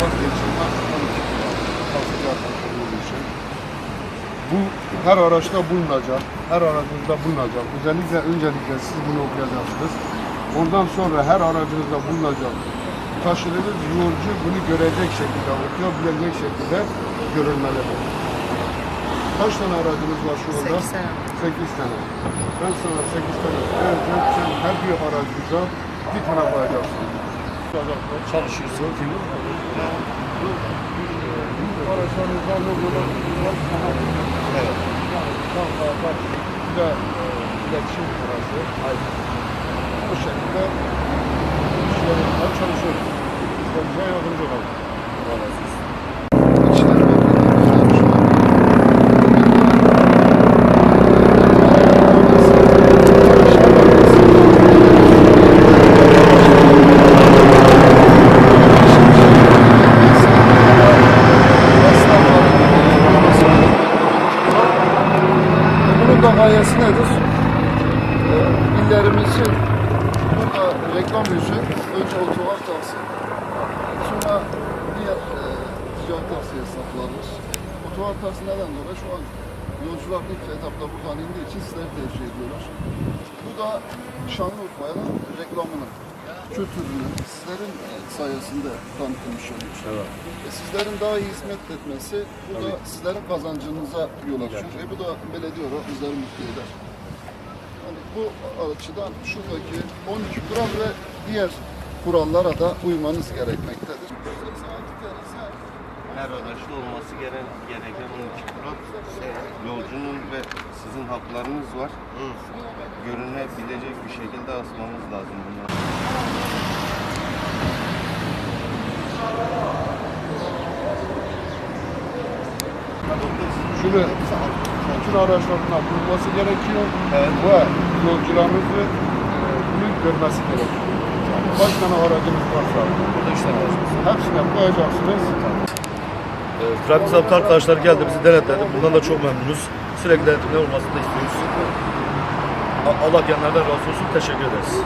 vazgeçilmez 12 kilo. Tavsiye olduğu için. Bu her araçta bulunacak, her aracınızda bulunacak. Özellikle öncelikle siz bunu okuyacaksınız. Ondan sonra her aracınızda bulunacak. Taşınırız yolcu bunu görecek şekilde, okuyabilecek şekilde görülmelidir. Kaç tane aracınız var şu anda? 8 tane. 8 tane. Ben sana 8 tane vereceğim. Sen her bir aracınıza bir tane koyacaksın. Çalışıyorsun. Evet. Bir de iletişim. Aynen. Bu şekilde işlerimizde çalışıyoruz. İşlerimize yardımcı olalım. Allah razı olsun. Nedir? Ee, illerimizin burada reklam yüzü önce otogar taksi, sonra diğer e, ticari taksi hesaplarımız. Otogar taksi neden dolayı? Şu an yolcular ilk etapta buradan indiği için sizleri tercih ediyorlar. Bu da Şanlıurfa'nın reklamının, kültürünün sizlerin e, sayesinde tanıtılmış oluyor. Evet. E, sizlerin daha iyi hizmet etmesi, bu da sizlerin kazancınıza yol açıyor. E, bu da belediye olarak bizleri mutlu eder. Yani bu açıdan şuradaki 12 kural ve diğer kurallara da uymanız gerekmektedir. Her araçta olması gereken, gereken 12 kural. Sizin haklarınız var. Görünebilecek bir şekilde asmamız lazım bunları. Şunu bütün araçlarına bulunması gerekiyor Evet. ve yolcularımızı e, bunu görmesi gerekiyor. Kaç tane aracınız varsa Burada var. hepsine koyacaksınız. E, trafik zabıta arkadaşlar geldi bizi denetledi. Bundan da çok memnunuz. Sürekli denetimler olmasını da istiyoruz. Allah kendilerine razı olsun. Teşekkür ederiz.